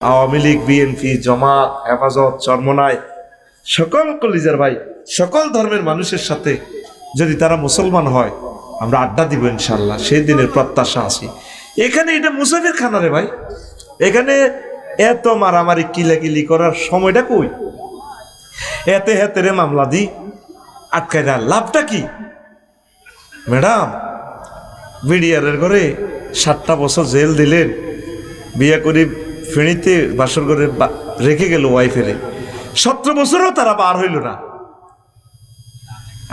Awami League, BNP, জমাত, হেফাজত চরমনায় সকল কলিজার ভাই, সকল ধর্মের মানুষের সাথে যদি তারা মুসলমান হয়, আমরা আড্ডা দিব ইনশাল্লাহ সেই দিনের প্রত্যাশা আছি। এখানে এটা মুসাফির খানা রে ভাই। এখানে এত মারামারি, কিলাকিলি করার সময়টা কই? এতে হেতে রে মামলা দি, আটকায় না লাভটা কি? ম্যাডাম, বিডিআরের ঘরে সাতটা বছর জেল দিলেন, বিয়ে করে ফেনীতে বাসর করে রেখে গেল ওয়াইফেরে সতেরো বছরও তারা বার হইল না।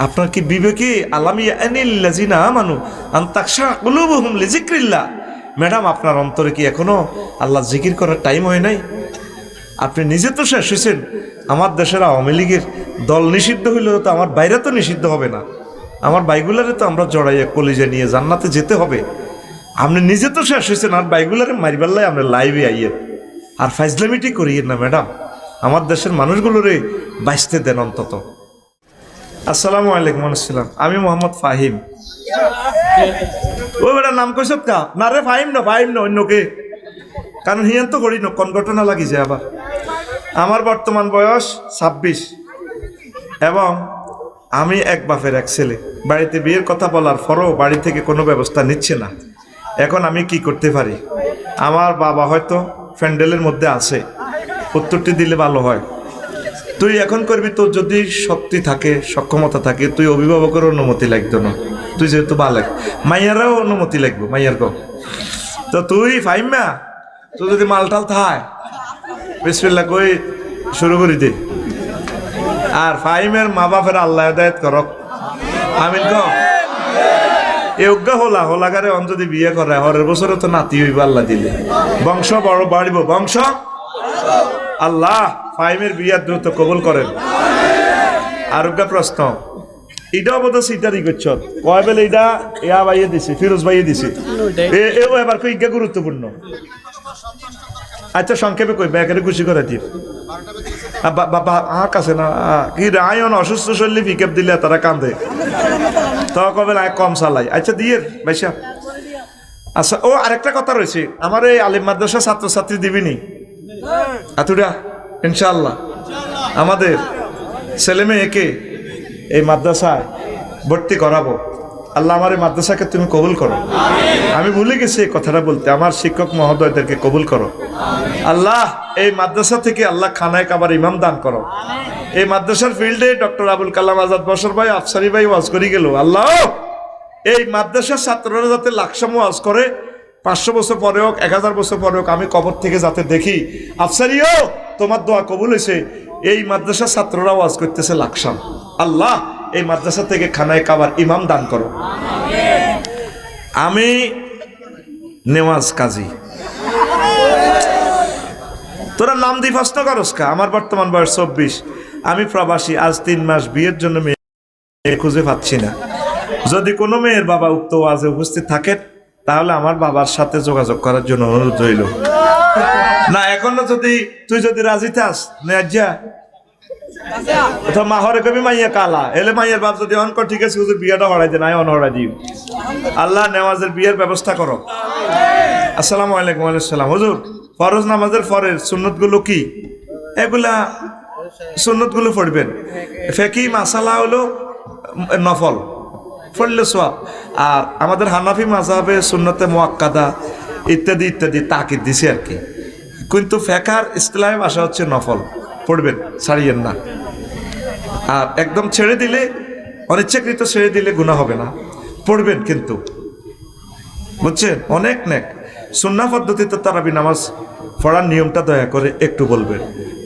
আপনার কি বিবেকে আলামি আনিল্লাজিনা মানু আন্তাকশা কুলুবহুম লিজিক্রিল্লাহ ম্যাডাম, আপনার অন্তরে কি এখনও আল্লাহ জিকির করার টাইম হয় নাই? আপনি নিজে তো শেষ হয়েছেন আমার দেশের আওয়ামী লীগের দল নিষিদ্ধ হইলেও তো আমার বাইরে তো নিষিদ্ধ হবে না। আমার বাইগুলারে তো আমরা জড়াইয়া কলিজে নিয়ে জান্নাতে যেতে হবে। আপনি নিজে তো শেষ হয়েছেন আর বাইগুলারে মারিবাল্লাই আমরা লাইভে আইয়েন। আর ফাইজলামিটি করিয়েন না, ম্যাডাম। আমার দেশের মানুষগুলোরে বাঁচতে দেন অন্তত। আসসালামু আলাইকুম আসসালাম। আমি মোহাম্মদ ফাহিম। ও বেটা, নাম কইস কা? না রে, ফাহিম না ফাহিম না, অন্যকে। কারণ হিয়ান তো করি না কনঘটনা লাগিছে আবার। আমার বর্তমান বয়স ছাব্বিশ। এবং আমি এক বাপের এক ছেলে। বাড়িতে বিয়ের কথা বলার পরও বাড়ি থেকে কোনো ব্যবস্থা নিচ্ছে না। এখন আমি কি করতে পারি? আমার বাবা হয়তো প্যান্ডেলের মধ্যে আছে। উত্তরটি দিলে ভালো হয়। তুই এখন করবি, তোর যদি শক্তি থাকে, সক্ষমতা থাকে, তুই অভিভাবকের অনুমতি লাগতো না। তুই যেহেতু বালেক, মাইয়ারও অনুমতি লাগবে, মাইয়ার কো তো তুই ফাইমা তো যদি মালটাল থায়। বিসমিল্লা কই, শুরু করি দে। আর ফাইমের মা বাপের আল্লাহ দায়ত করক। আমিন ক এজ্ঞ হোলা, হোলাগারে অন যদি বিয়ে করে হরের বছরে তো নাতি হইব, আল্লাহ দিলে। বংশ বড় বাড়িব, বংশ? আল্লাহ ফাইমের বিয়া দ্রুত কবুল করেন। আরোগ্য প্রশ্ন এটাও বোধ সিটারি করছ? কয় বেলে এটা এয়া বাইয়ে দিছে, ফিরোজ বাইয়ে দিছে? এও এবার কই গুরুত্বপূর্ণ? আচ্ছা সংক্ষেপে কই ব্যাকেরে খুশি করে বা- বাবা আহ কাছে না? কি রায়ন অসুস্থ শরীরে পিকআপ দিলে তারা কান্দে। তো কবে কম চালাই। আচ্ছা দিয়ে ভাইসা আচ্ছা ও, আরেকটা কথা রয়েছে। আমার এই আলিম মাদ্রাসা ছাত্রছাত্রী দিবিনি? আতুরা ইনশাল্লাহ আমাদের ছেলে মেয়েকে এই মাদ্রাসায় ভর্তি করাবো। আল্লাহ আমার এই মাদ্রাসাকে তুমি কবুল করো। আমি ভুলে গেছি এই কথাটা বলতে। আমার শিক্ষক মহোদয়দেরকে কবুল করো। আল্লাহ, এই মাদ্রাসা থেকে আল্লাহ খানায় কাবার ইমাম দান করো। এই মাদ্রাসার ফিল্ডে ডক্টর আবুল কালাম আজাদ বসর ভাই, আফসারি ভাই ওয়াজ করি গেল। আল্লাহ, এই মাদ্রাসার ছাত্ররা যাতে লাকসাম ওয়াজ করে, পাঁচশো বছর পরে হোক, এক হাজার বছর পরে হোক, আমি কবর থেকে যাতে দেখি। আফসারিও, তোমার দোয়া কবুল হয়েছে। এই মাদ্রাসার ছাত্ররা ওয়াজ করতেছে লাকসাম। আল্লাহ এই মাদ্রাসা থেকে খানায় কাবার ইমাম দান করো। আমি নেওয়াজ কাজী। তোরা নাম দি প্রশ্ন করস কা? আমার বর্তমান বয়স চব্বিশ। আমি প্রবাসী, আজ তিন মাস বিয়ের জন্য মেয়ে খুঁজে পাচ্ছি না। যদি কোনো মেয়ের বাবা উক্ত ওয়াজে উপস্থিত থাকেন, তাহলে আমার বাবার সাথে যোগাযোগ করার জন্য অনুরোধ রইল। না, এখনও যদি তুই যদি রাজি থাস নেজা অথবা মাহরে কবি মাইয়া কালা। এলে মাইয়ের বাপ যদি অন কর ঠিক আছে হুজুর, বিয়েটা হরাই দেন আয় অন হরাই দিও আল্লাহ নেওয়াজের বিয়ের ব্যবস্থা করো। আসসালামু আলাইকুম আলাইসালাম হুজুর, ফরজ নামাজের ফরের সুন্নতগুলো কি? এগুলা সুন্নতগুলো পড়বেন। ফেকি মাসালা হলো নফল, পড়লে সোয়াব। আর আমাদের হানাফি মাঝাবে সুন্নতে মোয়াক্কাদা, ইত্যাদি ইত্যাদি তাকিদ দিছে আর কি। কিন্তু ফেকার ইসলামে ভাষা হচ্ছে নফল। পড়বেন, ছাড়িয়েন না। আর একদম ছেড়ে দিলে, অনিচ্ছাকৃত ছেড়ে দিলে গুণা হবে না। পড়বেন কিন্তু। বুঝছেন? অনেক নেক। সুন্না পদ্ধতিতে তারাবি নামাজ পড়ার নিয়মটা দয়া করে একটু বলবেন।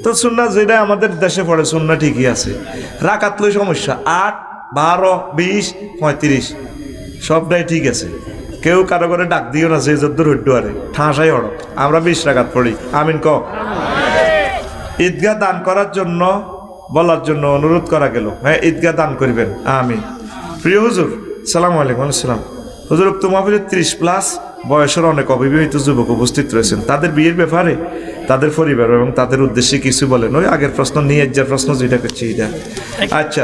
তো সুন্না যেটা আমাদের দেশে পড়ে সুন্না ঠিকই আছে। রাকাতলই সমস্যা। আট, বারো, বিশ, পঁয়ত্রিশ, সবটাই ঠিক আছে। কেউ কারও করে ডাক দিও না যে যদ্দুর হইড্ডু আরে। ঠাঁসাই হড় আমরা বিশ রাকাত পড়ি। আমিন ক। ঈদগাহ দান করার জন্য বলার জন্য অনুরোধ করা গেল। হ্যাঁ ঈদগাহ দান করিবেন। আমি প্রিয় হুজুর সালাম আলাইকুম আসসালাম হুজুর উক্ত ত্রিশ প্লাস বয়সের অনেক অবিবাহিত যুবক উপস্থিত রয়েছেন। তাদের বিয়ের ব্যাপারে তাদের পরিবার এবং তাদের উদ্দেশ্যে কিছু বলেন। ওই আগের প্রশ্ন নিয়ে যার প্রশ্ন যেটা করছি এটা। আচ্ছা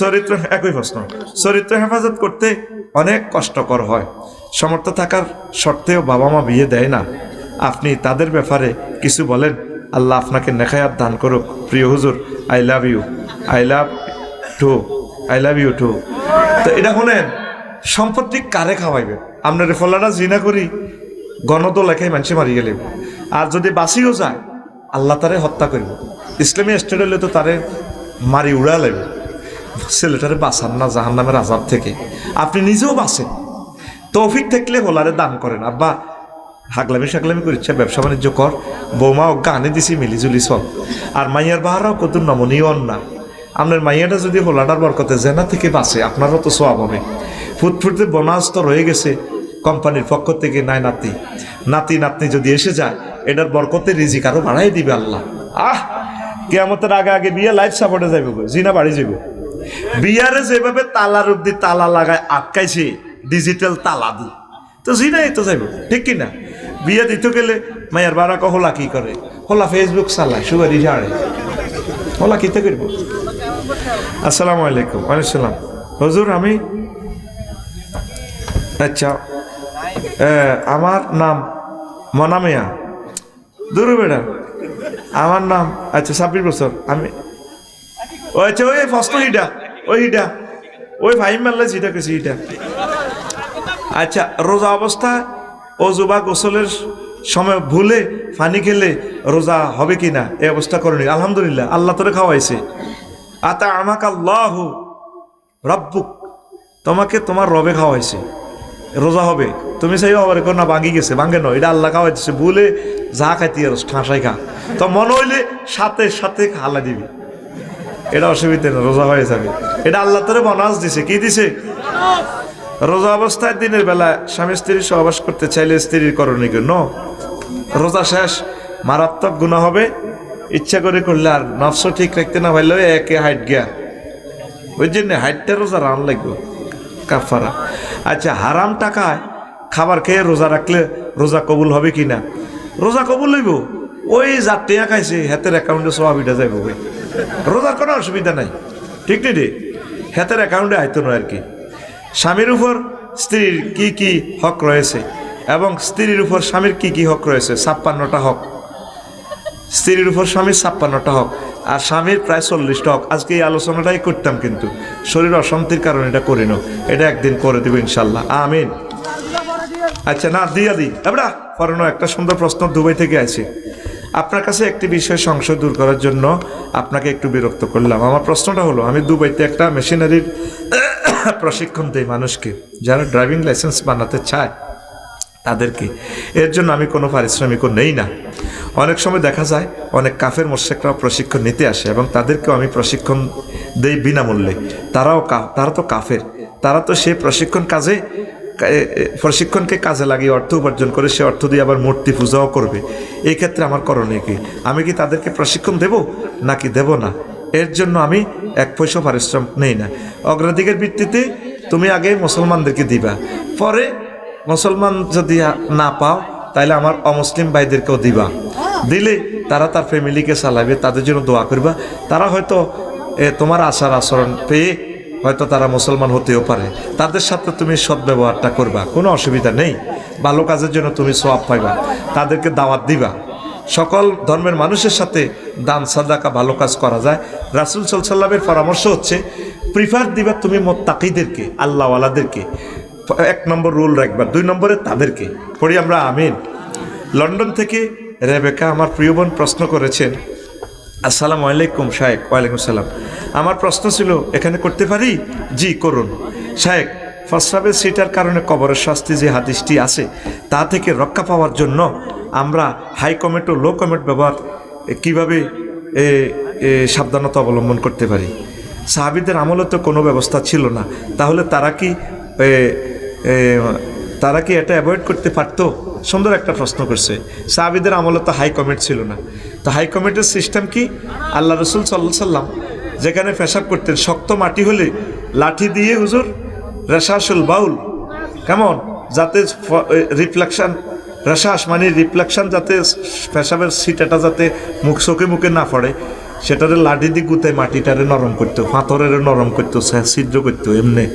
চরিত্র একই প্রশ্ন। চরিত্র হেফাজত করতে অনেক কষ্টকর হয়। সমর্থ থাকার সত্ত্বেও বাবা মা বিয়ে দেয় না। আপনি তাদের ব্যাপারে কিছু বলেন। আল্লাহ আপনাকে নেখায়াত দান করুক। প্রিয় হুজুর I love you I love too I love you too তো এটা শুনেন, সম্পত্তি কারে খাওয়াইবেন আপনার ফলাটা জিনা করি গণত লেখায় মানুষে মারি গেলে। আর যদি বাঁচিও যায়, আল্লাহ তারে হত্যা করব। ইসলামী স্টেট হলে তো তারে মারি উড়া লাগবে ছেলেটারে বাঁচান না জাহান নামের আজাব থেকে। আপনি নিজেও বাঁচেন। তৌফিক থাকলে হোলারে দান করেন। আব্বা হাগলামি সাগলামি করিচ্ছে ব্যবসা বাণিজ্য কর। বৌমা অজ্ঞা আনে দিছি মিলিজুলি সব। আর মাইয়ার বাহারাও কত নমনীয় না আপনার মাইয়াটা যদি হোলাটার বরকতে জেনা থেকে বাঁচে, আপনারও তো সব হবে। ফুটফুটতে বোনাস তো রয়ে গেছে কোম্পানির পক্ষ থেকে নাই নাতি। নাতি, নাতনি যদি এসে যায়, এটার বরকতে রিজিক আরও বাড়াই দিবে আল্লাহ। আহ! কেয়ামতের আগে আগে বিয়ে লাইফ সাপোর্টে যাইব জিনা বাড়ি যাইব। বিয়ারে যেভাবে তালার অব্দি তালা লাগায় আটকাইছে ডিজিটাল তালা দি তো জিনাই তো যাইব, ঠিক কি না বিয়ে দিতে গেলে মায়ের বারা হোলা কি করে? হোলা ফেসবুক চালায় সুগারি ঝাড়ে হোলা কিতে করব? আসসালামু আলাইকুম, ওয়ালাইকুম হজুর, আমি আচ্ছা আমার নাম মনামিয়া দূর বেড়া, আমার নাম আচ্ছা ছাব্বিশ বছর, আমি ও আচ্ছা ওই ফার্স্ট হিডা ওই হিডা ওই ভাই মারলে যেটা কেছি হিডা আচ্ছা রোজা অবস্থা অজুবা গোসলের সময় ভুলে পানি খেলে রোজা হবে কি না? এই অবস্থা করেনি আলহামদুলিল্লাহ, আল্লাহ তোরে খাওয়াইছে। আতা আমাক আল্লাহ রব্বুক, তোমাকে তোমার রবে খাওয়াইছে। রোজা হবে। তুমি সেই আবার না ভাঙি গেছে ভাঙে নয়। এটা আল্লাহ খাওয়াইছে, ভুলে যা খাইতে আর ঠাঁসাই খা তো মনে হইলে সাথে সাথে হালা দিবি। এটা অসুবিধা না, রোজা হয়ে যাবে। এটা আল্লাহ তোরে বনাস দিছে। কি দিছে? রোজা অবস্থায় দিনের বেলা স্বামী স্ত্রীর সহবাস করতে চাইলে স্ত্রীর করণীয় ন রোজা শেষ, মারাত্মক গুণা হবে। ইচ্ছা করে করলে আর নফস ঠিক রাখতে না পারলে একে হাইট গিয়া। ওই জন্য হাইটটা রোজা রান লাগবে। কাফারা আচ্ছা হারাম টাকায় খাবার খেয়ে রোজা রাখলে রোজা কবুল হবে কি না? রোজা কবুল হইব। ওই যার টেয়া খাইছে, হাতের অ্যাকাউন্টে সবাবিটা যাইব রোজার কোনো অসুবিধা নাই। ঠিক নেই রে? হাতের অ্যাকাউন্টে আইতো নয় আর কি। স্বামীর উপর স্ত্রীর কি কি হক রয়েছে? এবং স্ত্রীর উপর স্বামীর কি কি হক রয়েছে? ছাপ্পান্নটা হক। স্ত্রীর উপর স্বামীর ছাপ্পান্নটা হক। আর স্বামীর প্রায় চল্লিশটা হক। আজকে এই আলোচনাটাই করতাম কিন্তু। শরীর অশান্তির কারণে এটা করি না। এটা একদিন করে দেবো ইনশাল্লাহ। আমিন। আচ্ছা না, দিয়া দিই এবড়া পরানো একটা সুন্দর প্রশ্ন দুবাই থেকে আছে আপনার কাছে একটি বিষয় সংশয় দূর করার জন্য আপনাকে একটু বিরক্ত করলাম। আমার প্রশ্নটা হলো, আমি দুবাইতে একটা মেশিনারির প্রশিক্ষণ দেয় মানুষকে, যারা ড্রাইভিং লাইসেন্স বানাতে চায় তাদেরকে। এর জন্য আমি কোনো পারিশ্রমিকও নেই না। অনেক সময় দেখা যায়, অনেক কাফের মোর্শেকরাও প্রশিক্ষণ নিতে আসে এবং তাদেরকেও আমি প্রশিক্ষণ দেই বিনামূল্যে। তারাও তারা তো কাফের। তারা তো সেই প্রশিক্ষণ কাজে প্রশিক্ষণকে কাজে লাগিয়ে অর্থ উপার্জন করে, সে অর্থ দিয়ে আবার মূর্তি পূজাও করবে। এই ক্ষেত্রে আমার করণীয় কি? আমি কি তাদেরকে প্রশিক্ষণ দেব, নাকি দেব না? এর জন্য আমি এক পয়সা পারিশ্রম নেই না। অগ্রাধিকার ভিত্তিতে তুমি আগে মুসলমানদেরকে দিবা। পরে মুসলমান যদি না পাও তাহলে আমার অমুসলিম ভাইদেরকেও দিবা। দিলে তারা তার ফ্যামিলিকে চালাবে, তাদের জন্য দোয়া করবা। তারা হয়তো তোমার আচার আচরণ পেয়ে হয়তো তারা মুসলমান হতেও পারে। তাদের সাথে তুমি সদ্ব্যবহারটা করবা, কোনো অসুবিধা নেই। ভালো কাজের জন্য তুমি সোয়াব পাইবা। তাদেরকে দাওয়াত দিবা। সকল ধর্মের মানুষের সাথে দান, সাদাকা, ভালো কাজ করা যায়। রাসুল সাল্লামের পরামর্শ হচ্ছে প্রিফার দিবা তুমি মোত্তাকিদেরকে, আল্লাহওয়ালাদেরকে। এক নম্বর রুল রাখবা, দুই নম্বরে তাদেরকে। পড়ি আমরা, আমিন। লন্ডন থেকে রেবেকা আমার প্রিয় বোন প্রশ্ন করেছেন, আসসালামু আলাইকুম শায়েক, ওয়ালাইকুম সালাম। আমার প্রশ্ন ছিল, এখানে করতে পারি? জি, করুন। শায়েক ফসরাবের সিটার কারণে কবরের শাস্তি যে হাদিসটি আছে, তা থেকে রক্ষা পাওয়ার জন্য আমরা হাই কমেন্ট ও লো কমেন্ট ব্যবহার কীভাবে সাবধানতা অবলম্বন করতে পারি? সাহাবিদের আমলে তো কোনো ব্যবস্থা ছিল না। তাহলে তারা কি তারা কি এটা অ্যাভয়েড করতে পারতো? সুন্দর একটা প্রশ্ন করছে। সাহাবিদের আমলে তো হাই কমেন্ট ছিল না। তো হাই কমেন্টের সিস্টেম কি? আল্লাহ রসুল সাল্লা সাল্লাম যেখানে পেশাব করতেন, শক্ত মাটি হলে লাঠি দিয়ে হুজুর রেশাসুল বাউল কেমন যাতে রিফ্লেকশান রেশাস মানে রিফ্লেকশান যাতে পেশাবের সিটাটা যাতে মুখ চোখে মুখে না পড়ে, সেটারে লাঠি দিয়ে গুতায় মাটিটারে নরম করতো, পাথরের নরম করতো ছিদ্র করতো, এমনি।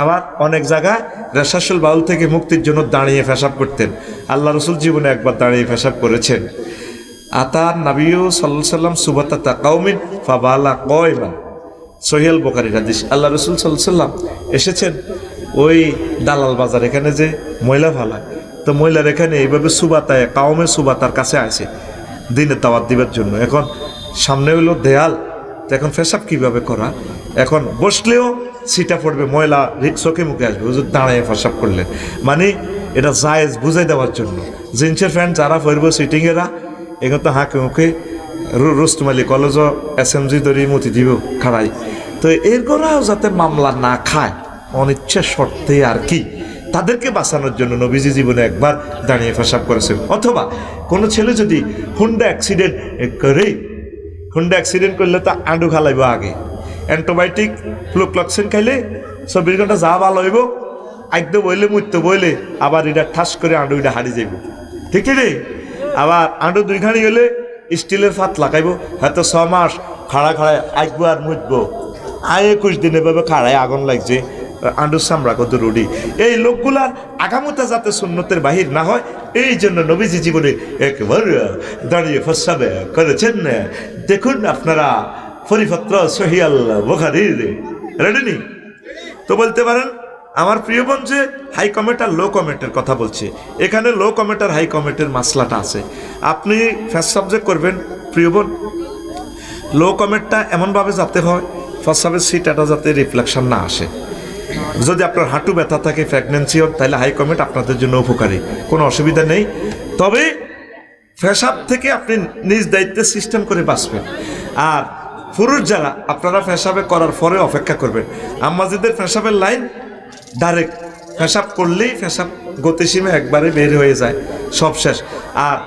আবার অনেক জায়গায় রেশাসুল বাউল থেকে মুক্তির জন্য দাঁড়িয়ে পেশাব করতেন। আল্লাহ রসুল জীবনে একবার দাঁড়িয়ে পেশাব করেছেন। আতার নাবিউ সাল্লাহ সাল্লাম সুবাতা তাকাউমিন ফাবালা কয়মান। সোহেল বোকারি হাদিস। আল্লাহ রসুল সাল্লাম এসেছেন ওই দালাল বাজার এখানে যে ময়লা ফালায় তো মহিলার এখানে এইভাবে সুবাতায় কাউমে সুবাতার কাছে আছে দিনে দাওয়াত দিবার জন্য। এখন সামনে হইল দেয়াল এখন ফেসাব কীভাবে করা? এখন বসলেও সিটা পড়বে, ময়লা চোখে মুখে আসবে। হুজুর দাঁড়ায় ফেসাব করলেন মানে এটা জায়েজ বুঝাই দেওয়ার জন্য। জিন্সের ফ্যান্ট যারা পরব সিটিংয়েরা এখন তো হাঁকে মুখে Rustamali college S M G দরি মতি দিব খাড়াই তো এর করাও যাতে মামলা না খায়, অনিচ্ছা শর্তে আর কি? তাদেরকে বাঁচানোর জন্য নবীজি জীবনে একবার দাঁড়িয়ে ফেসাব করেছেন অথবা কোনো ছেলে যদি হুন্ডা অ্যাক্সিডেন্ট করে হুন্ডা অ্যাক্সিডেন্ট করলে তা আঁডু খালাইব আগে। অ্যান্টিবায়োটিক ফ্লুক্লক্সিন খাইলে চব্বিশ ঘণ্টা যা ভালো হইব আইদ্য বইলে মুত্য বইলে আবার এটা ঠাস করে আঁডু হারিয়ে যাইব। ঠিক রে আবার আঁডু দুই খানি গেলে স্টিলের ফাত লাগাইব, হয়তো ছ মাস খাড়া খাড়ায় আইকবো আর মুতবো আয় একুশ দিন এভাবে খাড়ায় আগুন লাগছে আন্ডুর সামরা কত রুডি। এই লোকগুলার আগামতা যাতে সুন্নতের বাহির না হয়, এই জন্য নবীজি জীবনে একবার দাঁড়িয়ে ফসাবে করেছেন। দেখুন আপনারা ফরিফত্র সহিয়াল বোখারির রেডি তো বলতে পারেন আমার প্রিয় বোন যে হাই কমেন্ট আর লো কমেন্টের কথা বলছে। এখানে লো কমেন্ট আর হাই কমেন্টের মাসলাটা আছে। আপনি ফার্স্ট সাবজেক্ট করবেন, প্রিয় বোন। লো কমেন্টটা এমনভাবে যাতে হয় ফার্স্ট সাবের সিটাটা যাতে রিফ্লেকশন না আসে। যদি আপনার হাঁটু ব্যথা থাকে প্রেগনেন্সি হোক, তাহলে হাই কমেন্ট আপনাদের জন্য উপকারী। কোনো অসুবিধা নেই। তবে ফেসাব থেকে আপনি নিজ দায়িত্বে সিস্টেম করে বাঁচবেন। আর পুরুষ যারা, আপনারা ফেসাবে করার পরে অপেক্ষা করবেন। আম্মাজিদের ফেসাবের লাইন ডাইরেক্ট ফেসাব করলেই ফেসাব গতিসীমে একবারে বের হয়ে যায়, সব শেষ। আর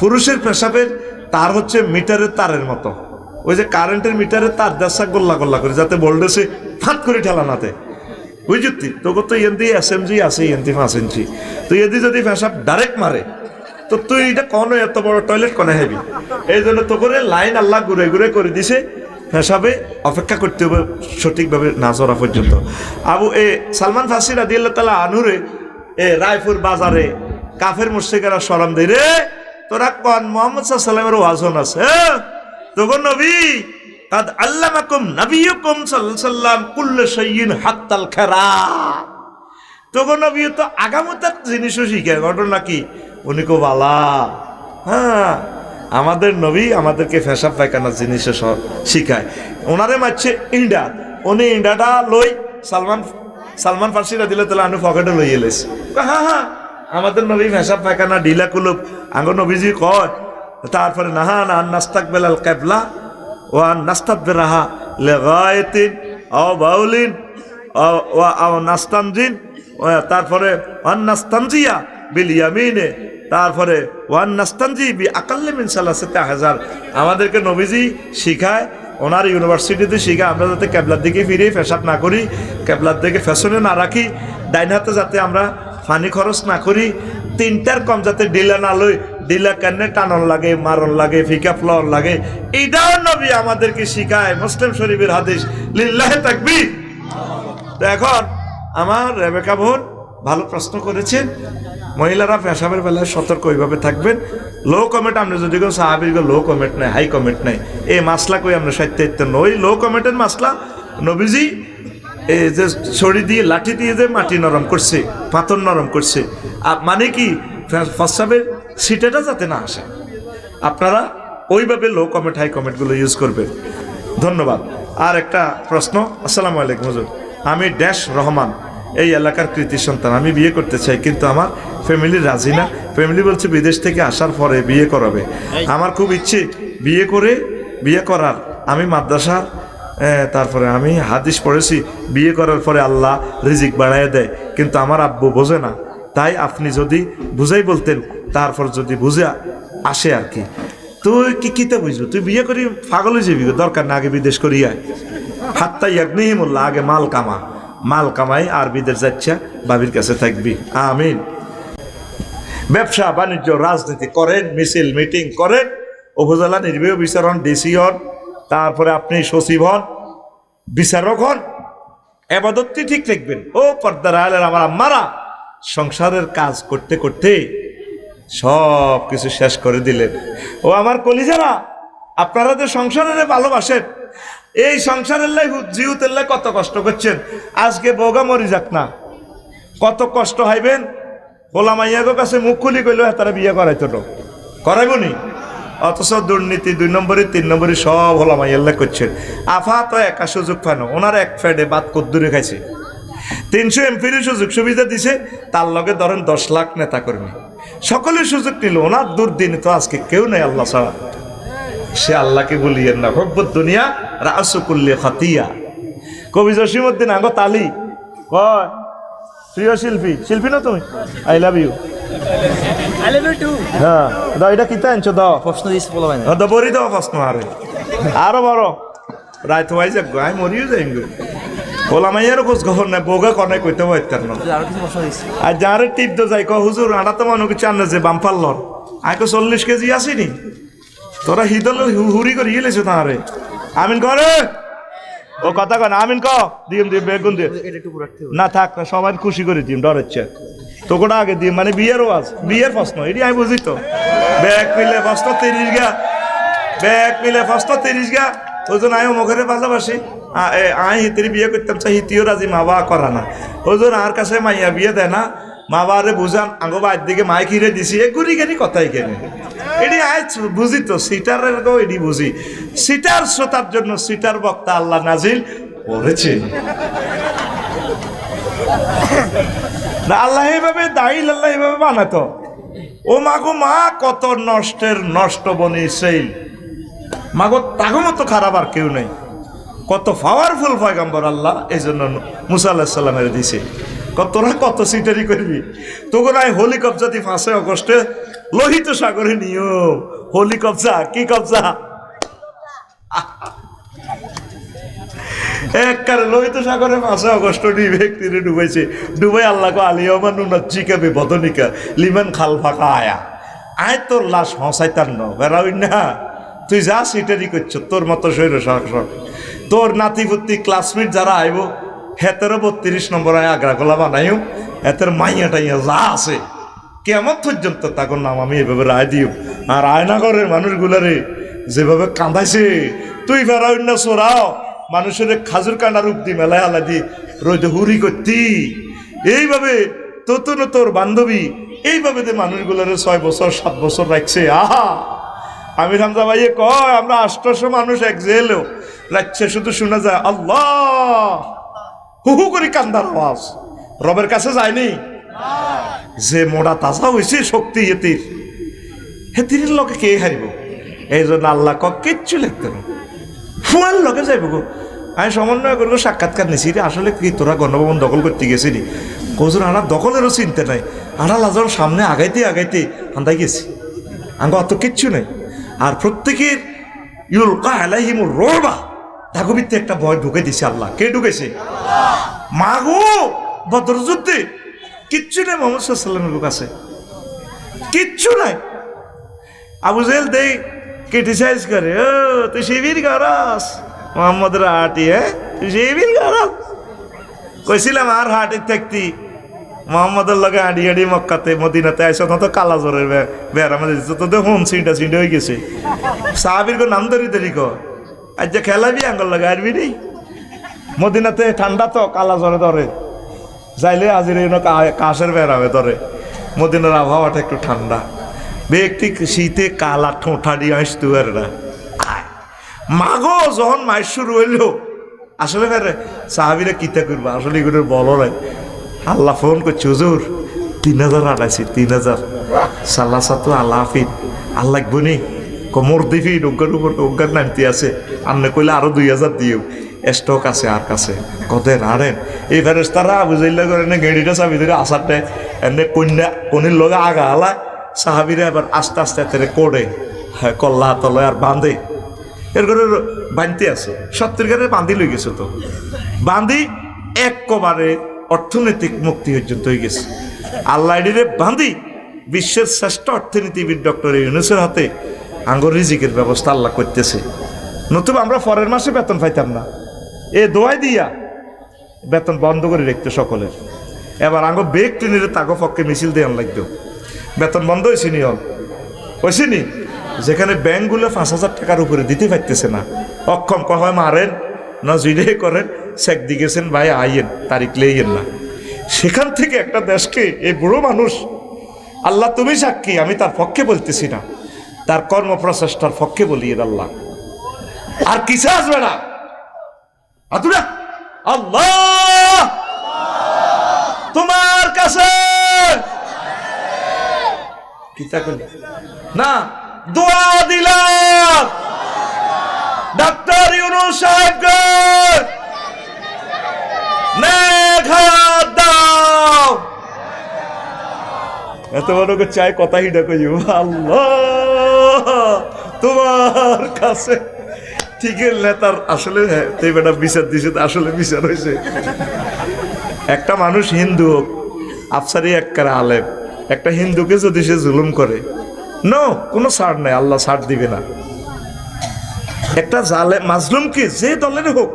পুরুষের পেশাবের তার হচ্ছে মিটারের তারের মতো। ওই যে কারেন্টের মিটারের তার দেশা গোল্লা গোল্লা করে, যাতে ভোল্টেজে ফাঁক করে ঠেলা নাতে বুঝলি তোকে তো এন দিয়ে এস এম জি আছে এন দিয়ে পাঁচ ইঞ্চি। তো এদি যদি পেশাব ডাইরেক্ট মারে, তো তুই এটা কোনো এত বড় টয়লেট কনে হেবি এই জন্য তো করে লাইন আল্লাহ ঘুরে ঘুরে করে দিছে পেশাবে অপেক্ষা করতে হবে সঠিকভাবে না চড়া পর্যন্ত। আবু, এ সালমান ফাসি রাদি আল্লাহ তালা আনুরে এ রায়পুর বাজারে কাফের মুর্শিকেরা সরাম দেয়, রে, তোরা কন মোহাম্মদ সাল্লামের ওয়াজন আছে? তখন নবী, কাদ আল্লামাকুম নবিয়ুকুম সাল্লাল্লাম কুল্লু শাইইন হাত্তাল খেরা তখন নবী তো আগামতার জিনিসও শিখে, ঘটনা কি? উনি কো বালা হ্যাঁ আমাদের নবী আমাদেরকে ফেসা পায়খানার জিনিসও সব শিখায়। ওনারে মারছে ইন্ডা। উনি ইন্ডাটা লই সালমান সালমান ফার্সিরা দিলে তাহলে আমি পকেটে লই এলেস হ্যাঁ হ্যাঁ আমাদের নবী ফেসা পায়খানা ডিলা কুলুপ। আঙ্গ নবীজি কয়, তারপরে নাহা না নাস্তাক বেলাল কেবলা ও নাস্তাত বেরাহা লেগায়তিন ও বাউলিন ও নাস্তানজিন। তারপরে ওয়ান নাস্তানজিয়া বিল ইয়ামিনে তারপরে, ওয়ান আকাল্লে মিন সালাসাতে হাজার। আমাদেরকে নবীজি শিখায়, ওনার ইউনিভার্সিটিতে শিখায়, আমরা যাতে ক্যাবলার দিকে ফিরে ফেসাব না করি ক্যাবলার দিকে ফ্যাশনে না রাখি, ডাইন হাতে যাতে আমরা ফানি খরচ না করি, তিনটার কম যাতে ডিলা না লই ডিলা কেন টানন লাগে, মারন লাগে ফিকা ফ্লাওয়ার লাগে। এইটাও নবী আমাদেরকে শিখায়, মুসলিম শরীফের হাদিস, লিল্লাহ তাকবীর। তো এখন আমার রেবেকা বোন ভালো প্রশ্ন করেছেন। মহিলারা পেশাবের বেলায় সতর্ক ওইভাবে থাকবেন। লো কমেন্ট আপনি যদি কেউ সাহাবির লো কমেন্ট নেই হাই কমেন্ট নেই এই মাসলা কই আমরা সাহিত্য নই লো কমেন্টের মাসলা নবীজি এই যে ছড়ি দিয়ে, লাঠি দিয়ে যে মাটি নরম করছে, পাথর নরম করছে মানে কি ফসাবের সিটেটা যাতে না আসে। আপনারা ওইভাবে লো কমেন্ট হাই কমেন্টগুলো ইউজ করবেন। ধন্যবাদ। আর একটা প্রশ্ন, আসসালামু আলাইকুম হুজুর। আমি ড্যাশ রহমান। এই এলাকার কৃতি সন্তান আমি বিয়ে করতে চাই কিন্তু আমার ফ্যামিলি রাজি না। ফ্যামিলি বলছে বিদেশ থেকে আসার পরে বিয়ে করাবে। আমার খুব ইচ্ছে বিয়ে করে বিয়ে করার। আমি মাদ্রাসার তারপরে আমি হাদিস পড়েছি বিয়ে করার পরে আল্লাহ রিজিক বাড়ায় দেয় কিন্তু আমার আব্বু বোঝে না। তাই আপনি যদি বুঝাই বলতেন তারপর যদি বুঝে আসে আর কি। তুই কি কিতে বুঝব? তুই বিয়ে করি পাগল হয়ে যাবি দরকার না আগে বিদেশ করি আয় হাত্তা ইয়াগনিহিমুল্লাহ আগে মাল কামা। মাল কামাই আর বিদেশ যাচ্ছে, বাবির কাছে থাকবি। আমিন। ব্যবসা বাণিজ্য, রাজনীতি করেন, মিছিল, মিটিং করেন, উপজেলা নির্বাহী বিচারণ ডিসি হন, তারপরে আপনি সচিব হন, বিচারক হন এবাদতটি ঠিক রাখবেন ও পর্দার আলের আমার আম্মারা, সংসারের কাজ করতে করতে সব কিছু শেষ করে দিলেন। ও আমার কলিজারা, আপনারা যে সংসারের ভালোবাসেন এই সংসারের লাই জিউতের লাই কত কষ্ট করছেন? আজকে বগা মরি যাক না। কত কষ্ট হাইবেন? হোলা মাইয়াগো কাছে মুখ খুলি কইল তারা বিয়ে করাইতো না করাইব নি? অথচ দুর্নীতি, দুই নম্বরে তিন নম্বরে সব হোলা মাইয়াল্লা করছেন। আফা তো একা সুযোগ পানো ওনার এক ফ্যাডে বাদ কদ্দুরে খাইছে। তিনশো এমপির সুযোগ সুবিধা দিছে। তার লগে ধরেন দশ লাখ নেতা কর্মী সকলের সুযোগ নিল। ওনার দুর্দিন তো আজকে কেউ নেই আল্লাহ ছাড়া। সে আল্লাহকে বলিয়েন না। হব্বত দুনিয়া রাসুকুল্লে খতিয়া। কবি জসিমুদ্দিন আঙ্গ তালি। কয়? প্রিয় শিল্পী শিল্পী না তুমি? I love you. হ্যাঁ। দাও এটা কিতা আনছো? দাও। প্রশ্ন দিয়েছে বলা হয় না দাও বরি দাও প্রশ্ন আরে। আরও বড় রাত যাক গায়ে মরিও যাই গো। ওলা মাইয়ারও খোঁজ খবর নাই বোগা কনে কইতে পারতেন না আরও কিছু প্রশ্ন দিয়েছে আর যারে টিপ দো যাই ক হুজুর আটা তো মানুষ চান না যে বাম্পার আই কো চল্লিশ কেজি আসিনি তোরা হিদল হুরি করে গেলেছো তাহারে আমিন করে। ও কথা কয় না আমিন ক। দিম দিম বেগুন দিয়ে। না থাক না সবাই খুশি করে দিম ডরেচ্ছে তোকোটা আগে দিম মানে বিয়ের ওয়াজ বিয়ের প্রশ্ন এটি আমি বুঝি তো। ব্যাগ মিলে প্রশ্ন তিরিশ গা। ব্যাগ মিলে প্রশ্ন তিরিশ গা। ওই জন্য আমি মুখের ভালোবাসি আ- এ, আমি হিতির বিয়ে করতাম চাই হিতিও রাজি মা বাবা করা না। ওই জন্য আর কাছে মাইয়া বিয়ে দেয় না। মা বাবারে বুঝান আঙ্গো বাইর দিকে মাই খিরে দিছি, এ গুড়ি গেনি কথাই কেনে? এটি আয় বুঝি তো, সিটারের গো এটি বুঝি। সিটার শ্রোতার জন্য সিটার বক্তা আল্লাহ নাজিল করেছে। না, আল্লাহ এইভাবে দাইল আল্লাহ এইভাবে বানাতো। ও মাগো মা, কত নষ্টের নষ্ট বনি সেই মাগো তাগো মতো খারাপ আর কেউ নেই। কত পাওয়ারফুল পয়গাম্বর আল্লাহ এই জন্য মুসা আল্লাহ সাল্লামের দিছে। তোরা কত সিটারি করবি তোকে নাই হোলি কবজা দি পাঁচই অগস্টে লোহিত সাগরে নিয়ম হোলি কবজা কি কবজা একবারে লোহিত সাগরে মাসে অগস্ট ব্যক্তিরে ডুবাইছে। ডুবাই আল্লাহ কো আলিয়মান বে বদনিকা লিমান খাল ফাঁকা আয়া। আয় তোর লাশ হসাইতার ন বেড়াউই না। তুই যা সিটারি করছ, তোর মতো শৈর শাসক। তোর নাতিপুতি ক্লাসমেট যারা আইব হেতেরও বত্রিশ নম্বর আয় আগ্রা গোলা বানাইও। হেতের মাইয়া টাইয়া যা আছে, কেমন পর্যন্ত তাকর নাম আমি এভাবে রায় দিও। আর আয়নাগরের মানুষগুলারে যেভাবে কাঁদাইছে, তুই ফেরাউন না সোরাও মানুষের খাজুর রূপ দি মেলায় আলা দি রোদে হুরি করতি। এইভাবে তো তো না তোর বান্ধবী, এইভাবে যে মানুষগুলোরে ছয় বছর, সাত বছর রাখছে, আহা! আমি হামজা ভাইয়ে কয়, আমরা আষ্টশো মানুষ এক জেলেও। রাখছে শুধু শোনা যায়, আল্লাহ! হু হু করে কান্দার আওয়াজ। রবের কাছে যায়নি? যে মোড়া তাজা হয়েছে শক্তি এতির। হেতির লোকে কে হারিব? এই জন্য আল্লাহ কিচ্ছু লিখতে না। ফুয়ার লোকে যাইব গো। আমি সমন্বয় করব, সাক্ষাৎকার নিছি রে। আসলে কি তোরা গণভবন দখল করতে গেছিলি? কজুর আনা দখলেরও চিন্তা নাই। আনা লাজর সামনে আগাইতে আগাইতে আন্দাই গেছি। আঙ্গ অত কিচ্ছু নেই। আর প্রত্যেকের ইউল কাহিমুর রোবা ধাগুবিতে একটা ভয় ঢুকে দিছে আল্লাহ। কে ঢুকেছে? মাগো! বদর যুদ্ধে কিচ্ছু নেই, মোহাম্মদ সাল্লামের কাছে কিচ্ছু নাই। আবু জেল দেই, ক্রিটিসাইজ করে, ও, তুই শিবির করস? মোহাম্মদ হাটি হ্যাঁ তুই শিবির করস? কইছিলাম, আর হাটি থাকতি? মোহাম্মদের লগে আডি আডি মক্কাতে, মদিনাতে আইসো তো কালা জ্বরের বেড়া আমাদের তো তো হোম সিনটা হয়ে গেছে। সাহাবির নাম ধরি ধরি কো আজ যে খেলাবি আঙ্গল লগে আরবি নেই। মদিনাতে ঠান্ডা তো, কালা জ্বরে ধরে। যাইলে আজির কাশের বেড়াবে ধরে। মদিনার আবহাওয়াটা একটু ঠান্ডা। ব্যক্তি শীতে কালা দিয়ে আসতে পারে না। মাগো, যখন মাই শুরু হইল। আসলে ফেরে সাহাবিরা কিতা করব? আসলে এগুলোর বলো নাই। আল্লাহ ফোন করছে, হুজুর, তিন হাজার আড়াইছি তিন হাজার। সাল্লা সাতু আল্লাহ হাফিদ আল্লাহ বনি কোমর দিবি নৌকার উপর নৌকার নামতে আছে। আন্নে কইলে আরও দুই হাজার দিও স্টক আছে, আর কাছে। কদেন আরেন এই ফেরেস্তারা বুঝাইলে করে না, গেড়িটা চাবি ধরে আসারটে। এনে কন্যা, কনির লগে আগা হালা সাহাবিরা এবার আস্তে আস্তে তেরে কোড়ে। হ্যাঁ কল্লা তলয় আর বাঁধে। এর করে বাঁধতে আছে। সত্যের গারে বাঁধি লই গেছে তো। বাঁধি একবারে অর্থনৈতিক মুক্তি পর্যন্ত হয়ে গেছে। আল্লাহ বাঁধি বিশ্বের শ্রেষ্ঠ অর্থনীতিবিদ ডক্টর ইউনুসের হাতে আঙ্গর রিজিকের ব্যবস্থা আল্লাহ করতেছে। নতুবা আমরা পরের মাসে বেতন পাইতাম না। এ দোয়াই দিয়া বেতন বন্ধ করে রাখতো সকলের। এবার আঙ্গ বেগ টেনে তাগো পক্ষে মিছিল দেওয়ান লাগতো। বেতন বন্ধ হয়েছে নি হল হয়েছে নি? যেখানে ব্যাংকগুলো পাঁচ হাজার টাকার উপরে দিতে পারতেছে না। অক্ষম কয় মারেন, না জুইলে করেন, সেক দিগেছেন ভাই, আইয়েন, তারিখ লেইয়েন না। সেখান থেকে একটা দেশকে এই বুড়ো মানুষ, আল্লাহ, তুমি সাক্ষী, আমি তার পক্ষে বলতেছি না। তার কর্মপ্রচেষ্টার পক্ষে বলি এর আল্লাহ। আর কিসে আসবে না? আতুরা। আল্লাহ! তোমার কাছে! না, দোয়া দিলাম। ডাক্তার নেঘাত দাও। এত বড় চাই কথা হিডা কইও। আল্লাহ! তোমার কাছে। ঠিকই নেতার আসলে হ্যাঁ তুই বেটা বিচার দিছে আসলে বিচার হয়েছে একটা মানুষ হিন্দু হোক, আফসারি এককার আলেম, একটা হিন্দুকে যদি সে জুলুম করে নো কোনো ছাড় নাই, আল্লাহ ছাড় দিবে না। একটা জালে মাজলুম কি? যে দলের হোক,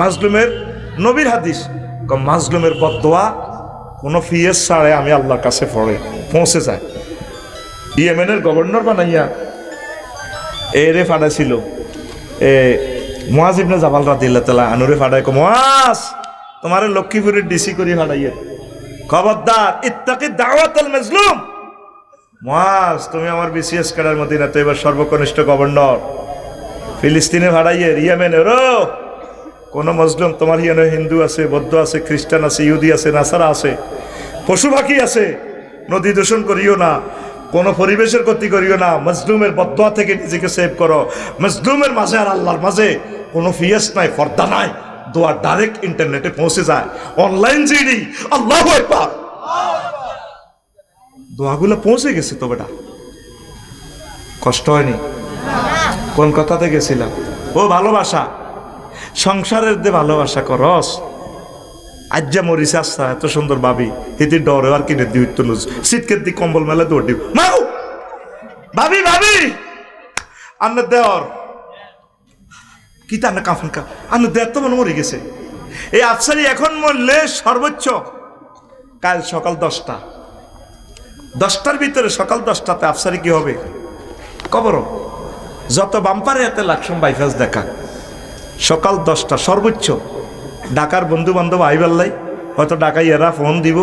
মাজলুমের নবীর হাদিস মাজলুমের বদোয়া, কোনো ফিয়েস ছাড়ে আমি আল্লাহর কাছে পড়ে, পৌঁছে যায়। ইয়েমেনের গভর্নর বানাইয়া এরে ফাটাইছিল। এ মোয়াজ ইবনে জাবাল রাদিল্লাহ তালা আনুরে ফাটাই কো মোয়াজ তোমারে লক্ষ্মীপুরের ডিসি করি ফাটাইয়ে খবরদার, ইত্তাকি দাওয়াতাল মাজলুম। মোয়াজ তুমি আমার বিসিএস কার্ডের মধ্যে না তো এবার সর্বকনিষ্ঠ গভর্নর। ফিলিস্তিনে ভাড়াইয়ে ইয়েমেনে রো কোন মজলুম তোমার ইয়ানে হিন্দু আছে, বৌদ্ধ আছে, খ্রিস্টান আছে, ইহুদি আছে, নাসারা আছে, পশু পাখি আছে, নদী দূষণ করিও না। কোন পরিবেশের ক্ষতি করিও না। মজলুমের বদয়া থেকে নিজেকে সেভ করো। মজলুমের মাঝে আর আল্লাহর মাঝে কোনো ফিয়েস নাই, পর্দা নাই। দোয়া ডাইরেক্ট ইন্টারনেটে পৌঁছে যায়। Online GD. আল্লাহ দোয়াগুলো পৌঁছে গেছে তো বেটা। কষ্ট হয়নি? কোন কথাতে গেছিলাম? ও ভালোবাসা। সংসারের দে ভালোবাসা করস। আজ্জা মরিস আস্তা এত সুন্দর ভাবি। হিতি ডরে আর কিনে দিই তো শীতকের দি কম্বল মেলা দৌড় দিব মাও ভাবি ভাবি! আন্না দেওয়ার। কি তা না কাফন কা আন্না দেওয়ার তো মনে মরে গেছে। এই আফসারি এখন মরলে সর্বোচ্চ কাল সকাল দশটা। দশটার ভিতরে সকাল দশটাতে আফসারি কি হবে? কবর। যত বাম্পারে এতে লাকসম বাইফাস দেখা। সকাল দশটা, সর্বোচ্চ। ডাকার বন্ধু বান্ধব আইবাল্লাই হয়তো ডাকাই এরা ফোন দিব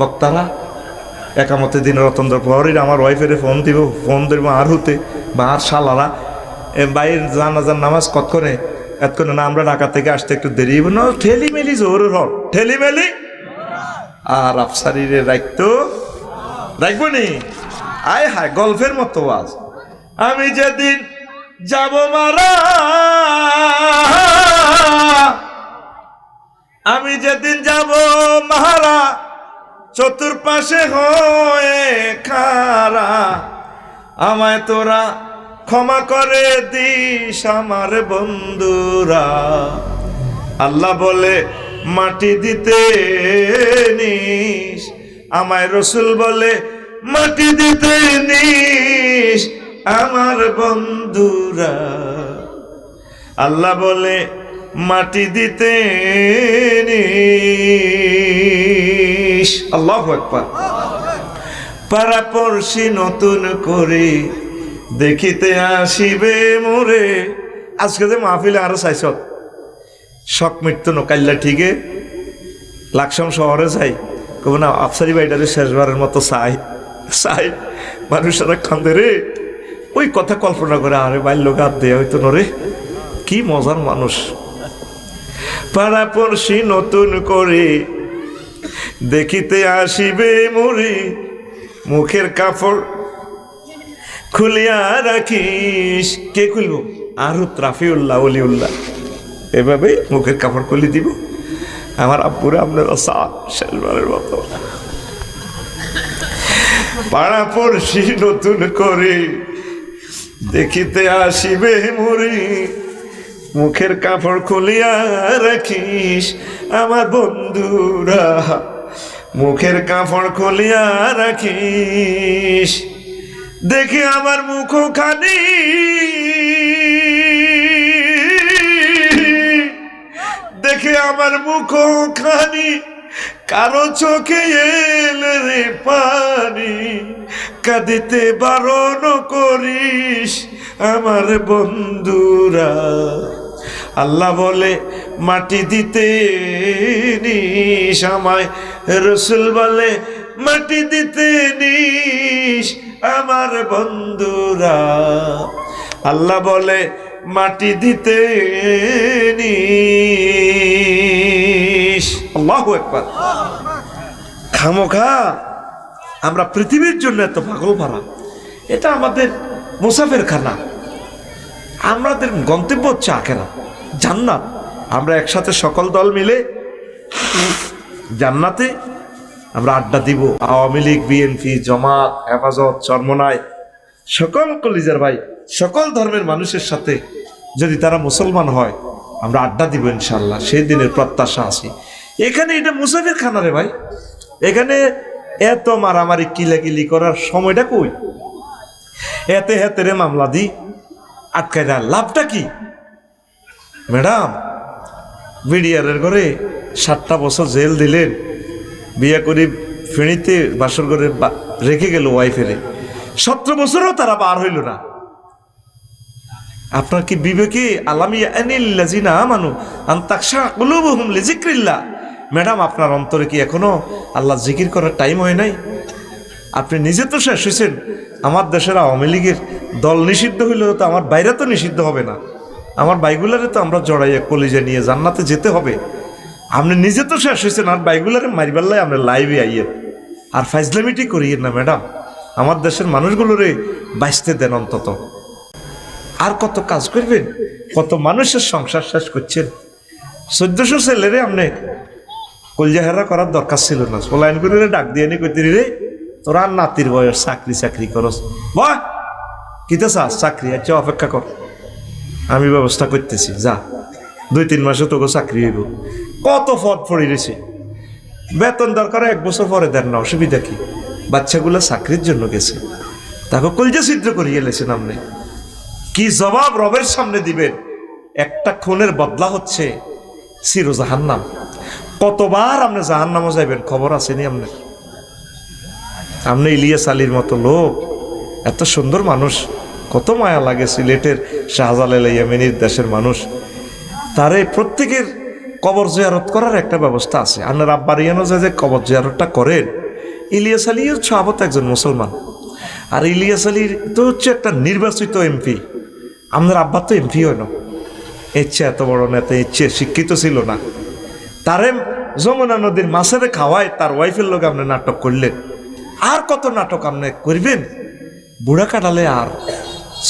বক্তারা একামতে দিন রতন্দ্র প্রহরীর আমার ওয়াইফের ফোন দিব ফোন দিব আর হতে, বা আর শালারা। বাইর জানাজার নামাজ কতক্ষণে এতক্ষণে না, আমরা ঢাকা থেকে আসতে একটু দেরি না ঠেলি মেলি জোর হর ঠেলি মেলি আর আফসারিরে রাখতো রাখব নি? আয় হায় গল্পের মতো আজ আমি যেদিন যাব মারা আমি যেদিন যাব মাহারা চতুর্পাশে হয়ে খারা। আমায় তোরা ক্ষমা করে দিস আমার বন্ধুরা। আল্লাহ বলে, মাটি দিতে নিস। আমায় রসুল বলে, মাটি দিতে নিস আমার বন্ধুরা। আল্লাহ বলে মাটি দিতে আল্লাহ একবার পাড়াপড়শি নতুন করে দেখিতে আসিবে মোরে। আজকে যে মাহফিলে আরও চাইছত শখ মৃত্যু নকাল্লা ঠিকে। লাকসাম শহরে যাই। কব না, আফসারি বাড়িটারে শেষবারের মতো চাই। চাই। মানুষেরা কান্দে রে। ওই কথা কল্পনা করে, আরে বাল্য গাত দেয়া হইতো নরে কি মজার মানুষ। পাড়াপড়শি নতুন করে। দেখিতে আসিবে মুড়ি, মুখের কাপড় খুলিয়া রাখিস। কে খুলবো? আরও ত্রাফিউল্লাহ অলিউল্লাহ। এভাবে মুখের কাপড় খুলে দিব। আমার আব্বুরা আপনারা শেষবারের মতো। পাড়া পড়শি নতুন করে। দেখিতে আসিবে মুড়ি মুখের কাপড় খুলিয়া রাখিস আমার বন্ধুরা। মুখের কাপড় খুলিয়া রাখিস, দেখি আমার মুখ খানি দেখে আমার মুখ খানি কারও চোখে এলে রে পানি। কাঁদিতে বারণ করিস আমার বন্ধুরা। আল্লাহ বলে, মাটি দিতে নিস আমায়। রসুল বলে, মাটি দিতে নিস আমার বন্ধুরা। আল্লাহ বলে, মাটি দিতে নিস। আল্লাহু একবার খামোখা, আমরা পৃথিবীর জন্য এত পাগল ভরা এটা আমাদের মুসাফের খানা আমাদের গন্তব্য হচ্ছে আখেরা জান্নাত। আমরা একসাথে সকল দল মিলে জান্নাতে আমরা আড্ডা দিব। আওয়ামী লীগ, বিএনপি, জমাত, হেফাজত চরমনায় সকল কলিজার ভাই, সকল ধর্মের মানুষের সাথে যদি তারা মুসলমান হয়, আমরা আড্ডা দিব ইনশাল্লাহ সেই দিনের প্রত্যাশা আছে। এখানে এটা মুসাফির খানা রে ভাই। এখানে এত মারামারি, কিলাকিলি করার সময়টা কই? এতে হেতে রে মামলা দি, আটকায় দেয়। লাভটা কি? ম্যাডাম, বিডিআরের ঘরে সাতটা বছর জেল দিলেন। বিয়ে করে ফেনীতে বাসর বা- রেখে গেল ওয়াইফেরে। সতেরো বছরও তারা বার হইল না। আপনার কি বিবেকে আলামি আনিল্লাজিনা আমানু ম্যাডাম, আপনার অন্তরে কি এখনও আল্লাহ জিকির করার টাইম হয় নাই? আপনি নিজে তো শেষ হয়েছেন আমার দেশের আওয়ামী লীগের দল নিষিদ্ধ হইলেও তো আমার বাইরে তো নিষিদ্ধ হবে না। আমার বাইগুলারে তো আমরা জড়াইয়া কলিজে নিয়ে জান্নাতে যেতে হবে। আপনি নিজে তো শেষ হয়েছেন আর বাইগুলারে মারিবাল্লাই আমরা লাইভে আইয়ে। আর ফাইজলামিটি করিয়ে না, ম্যাডাম। আমার দেশের মানুষগুলোরে বাঁচতে দেন অন্তত। আর কত কাজ করবেন? কত মানুষের সংসার শেষ করছেন? চোদ্দশো ছেলেরে আপনি কলজাহারা করার দরকার ছিল না। সোলাইন করে ডাক দিয়ে নি কইতে রে, তোর আর নাতির বয়স চাকরি চাকরি করস। বয় কিতে চাস? চাকরি? আচ্ছা অপেক্ষা কর। আমি ব্যবস্থা করতেছি, যা। দুই, তিন মাসে তোকে চাকরি হইব। কত পদ পড়ে রয়েছে। বেতন দরকার এক বছর পরে দেন না, অসুবিধা কি? বাচ্চাগুলো চাকরির জন্য গেছে। তাকে কলজা ছিদ্র করিয়ে লেছেন আপনি কি জবাব রবের সামনে দিবেন? একটা খুনের বদলা হচ্ছে চির জাহান্নাম কতবার আপনি জাহান্নামও যাইবেন? খবর আসেনি আপনার। আপনি ইলিয়াস আলীর মতো লোক, এত সুন্দর মানুষ। কত মায়া লাগে সিলেটের শাহজালাল ইয়ামিনীর দেশের মানুষ। তারে প্রত্যেকের কবর জিয়ারত করার একটা ব্যবস্থা আছে। আপনার আব্বার ইয়ানো যে কবর জিয়ারতটা করেন, ইলিয়াস আলী হচ্ছে আবত একজন মুসলমান। আর ইলিয়াস আলীর তো হচ্ছে একটা নির্বাচিত এমপি। আপনার আব্বার তো এমপি হয় না। ইচ্ছে এত বড় নেতা ইচ্ছে শিক্ষিত ছিল না। তারে যমুনা নদীর মাছেরে খাওয়ায় তার ওয়াইফের লোক আপনি নাটক করলেন। আর কত নাটক আপনি করবেন? বুড়া কাটালে আর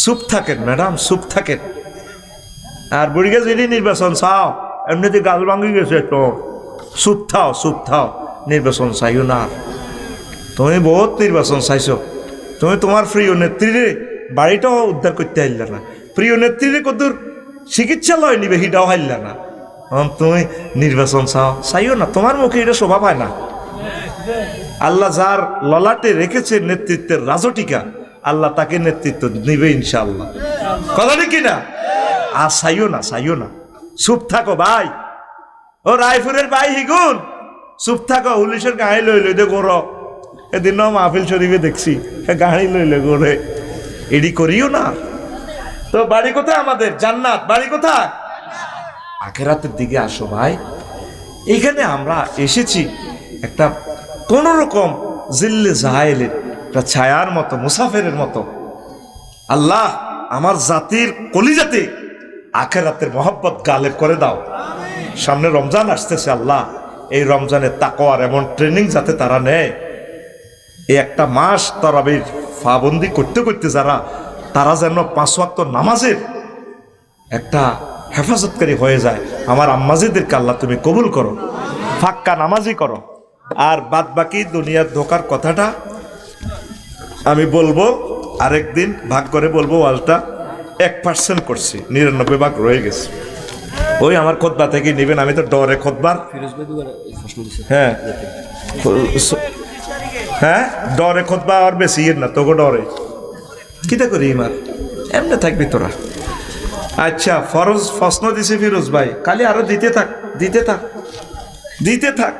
চুপ থাকেন ম্যাডাম চুপ থাকেন। আর বুড়িকে যদি নির্বাচন চাও। এমনিতে গাল ভাঙি গেছে তো। চুপ থাও চুপ থাও। নির্বাচন চাইও না। তুমি বহুত নির্বাচন চাইছো। তুমি তোমার প্রিয় নেত্রীরে বাড়িটাও উদ্ধার করতে হারলে না। প্রিয় নেত্রীরে কতদূর চিকিৎসালয় নিবে, সেটাও হারলে না। তুমি নির্বাচন চাও। চাইও না। তোমার মুখে এটা শোভা পায় না। আল্লাহ যার ললাটে রেখেছে নেতৃত্বের রাজটিকা আল্লাহ তাকে নেতৃত্ব নিবে ইনশাল্লাহ কথা ঠিক কিনা? আর সাইও না সাইও না। চুপ থাকো ভাই। ও রায়পুরের ভাই হিগুন। চুপ থাকো হুলিশের গাড়ি লই লই দে গোর এদিন মাহফিল শরীফে দেখছি গাড়ি লই লই গোরে এডি করিও না। তো বাড়ি কোথায় আমাদের? জান্নাত। বাড়ি কোথায়? আখেরাতের দিকে আসো ভাই। এখানে আমরা এসেছি একটা কোন রকম জিল্লে জাহাইলের একটা ছায়ার মতো, মুসাফেরের মতো। আল্লাহ, আমার জাতির কলিজাতে আখেরাতের মহব্বত গালেব করে দাও। সামনে রমজান আসতেছে আল্লাহ। এই রমজানে তাকোয়ার এমন ট্রেনিং যাতে তারা নেয়। এই একটা মাস তরাবির ফাবন্দি করতে করতে যারা, তারা যেন পাঁচ ওয়াক্ত নামাজের একটা হেফাজতকারী হয়ে যায়। আমার আম্মাজিদেরকে আল্লাহ তুমি কবুল করো, ফাক্কা নামাজি করো। আর বাদ বাকি দুনিয়ার ধোকার কথাটা আমি বলব, আরেকদিন ভাগ করে বলব ওয়ালটা এক পার্সেন্ট করছি, নিরানব্বই ভাগ রয়ে গেছে। ওই আমার খোদবা থেকে নেবেন, আমি তো ডরে খোদবার। হ্যাঁ। হ্যাঁ ডরে খোদবা আর বেশি ইয়ের না, তোকে ডরে। কিতা করি ইমার এমনি থাকবি তোরা। আচ্ছা ফরজ প্রশ্ন দিছে ফিরোজ ভাই, কালি আরও দিতে থাক দিতে থাক। দিতে থাক।